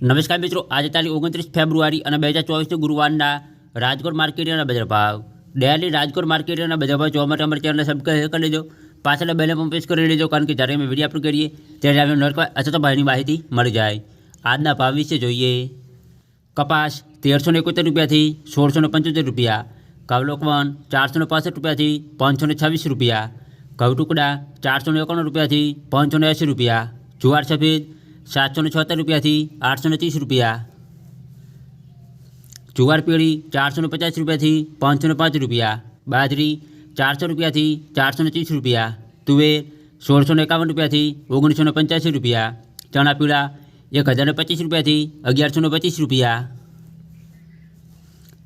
નમસ્કાર મિત્રો આજે તારીખ ઓગણત્રીસ ફેબ્રુઆરી અને બે હજાર ચોવીસના ગુરુવારના રાજકોટ માર્કેટના બજાર ભાવ ડેલી રાજકોટ માર્કેટના બજાર ભાવ જોવા માટે અમારી ચેનલને સબસ્ક્રાઈબ કરી લેજો પાછળ બેલ પણ પ્રેસ કરી લેજો કારણ કે જ્યારે અમે વિડીયો અપલોડ કરીએ ત્યારે અમે નરક અથવા તો ભાઈની માહિતી મળી જાય આજના ભાવ વિશે જોઈએ કપાસ તેરસો ને એકોતેર રૂપિયાથી સોળસો ને પંચોતેર રૂપિયા કવલોકવન ચારસો ને પાસઠ રૂપિયાથી પાંચસો ને છવ્વીસ રૂપિયા ઘઉં ટુકડા ચારસો ને એકાણું રૂપિયાથી પાંચસો ને એંસી રૂપિયા જુવાર સફેદ સાતસો ને છોતેર રૂપિયાથી આઠસો ને ત્રીસ રૂપિયા જુવાર પીળી ચારસો ને પચાસ રૂપિયાથી પાંચસો ને પાંચ રૂપિયા બાજરી ચારસો રૂપિયાથી ચારસો ને ત્રીસ રૂપિયા તુવેર સોળસો ને એકાવન રૂપિયાથી ઓગણીસો ને પંચ્યાસી રૂપિયા ચણા પીળા એક હજાર ને પચીસ રૂપિયાથી અગિયારસો ને પચીસ રૂપિયા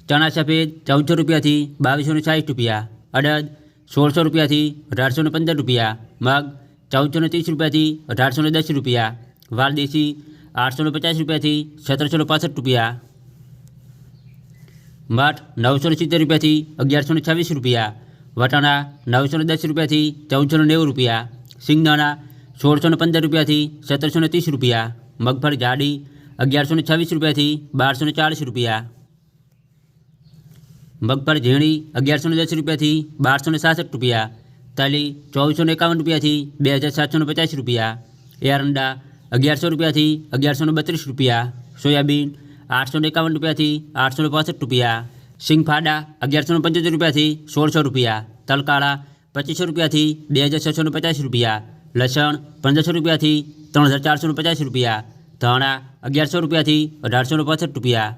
ચણા સફેદ ચૌદસો રૂપિયાથી બાવીસો ને સાઠ રૂપિયા અડદ સોળસો રૂપિયાથી અઢારસો ને પંદર રૂપિયા મગ ચૌદસો ને ત્રીસ રૂપિયાથી અઢારસો ને દસ રૂપિયા વાલદેશી આઠસો ને પચાસ રૂપિયાથી સત્તરસો ને પાસઠ રૂપિયા મઠ નવસો ને સિત્તેર રૂપિયાથી અગિયારસો ને છવ્વીસ રૂપિયા વટાણા નવસો ને દસ રૂપિયાથી ચૌદસો ને નેવું રૂપિયા સિંગદાણા સોળસો ને પંદર રૂપિયાથી સત્તરસો ને ત્રીસ રૂપિયા મગફળી જાડી અગિયારસો ને છવ્વીસ રૂપિયાથી બારસો ને ચાળીસ રૂપિયા મગફળી ઝીણી અગિયારસો ને દસ રૂપિયાથી બારસો ને સાસઠ રૂપિયા તલી ચોવીસો ને એકાવન રૂપિયાથી બે હજાર સાતસો ને પચાસ રૂપિયા એરંડા અગિયારસો રૂપિયાથી અગિયારસો ને બત્રીસ રૂપિયા સોયાબીન આઠસો ને એકાવન રૂપિયાથી આઠસો ને પાસઠ રૂપિયા સિંગફાડા અગિયારસો ને પંચોતેર રૂપિયાથી સોળસો રૂપિયા તલકાળા પચીસો રૂપિયાથી બે હજાર છસો ને પચાસ રૂપિયા લસણ પંદરસો રૂપિયાથી ત્રણ હજાર ચારસો ને પચાસ રૂપિયા ધાણા અગિયારસો રૂપિયાથી અઢારસો ને પાસઠ રૂપિયા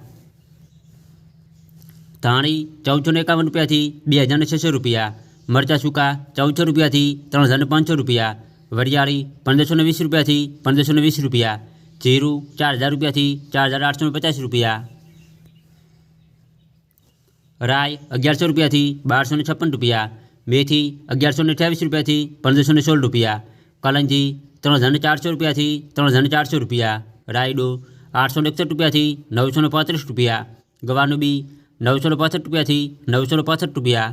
ધાણી ચૌદસો ને એકાવન રૂપિયાથી બે હજાર ને છસો રૂપિયા મરચાં સૂકા ચૌદસો રૂપિયાથી ત્રણ હજાર ને પાંચસો રૂપિયા વરિયાળી પંદરસો ને વીસ રૂપિયાથી પંદરસો ને વીસ રૂપિયા જીરું ચાર હજાર રૂપિયાથી ચાર હજાર આઠસો ને પચાસ રૂપિયા રાય અગિયારસો રૂપિયાથી બારસો ને છપ્પન રૂપિયા મેથી અગિયારસો ને અઠ્યાવીસ રૂપિયાથી પંદરસો ને સોળ રૂપિયા કલંજી ત્રણ હજાર ને ચારસો રૂપિયાથી ત્રણ હજાર ને ચારસો રૂપિયા રાયડો આઠસો ને એકસઠ રૂપિયાથી નવસો ને પાંત્રીસ રૂપિયા ગવાનું બી નવસો ને પાસઠ રૂપિયાથી નવસો ને પાસઠ રૂપિયા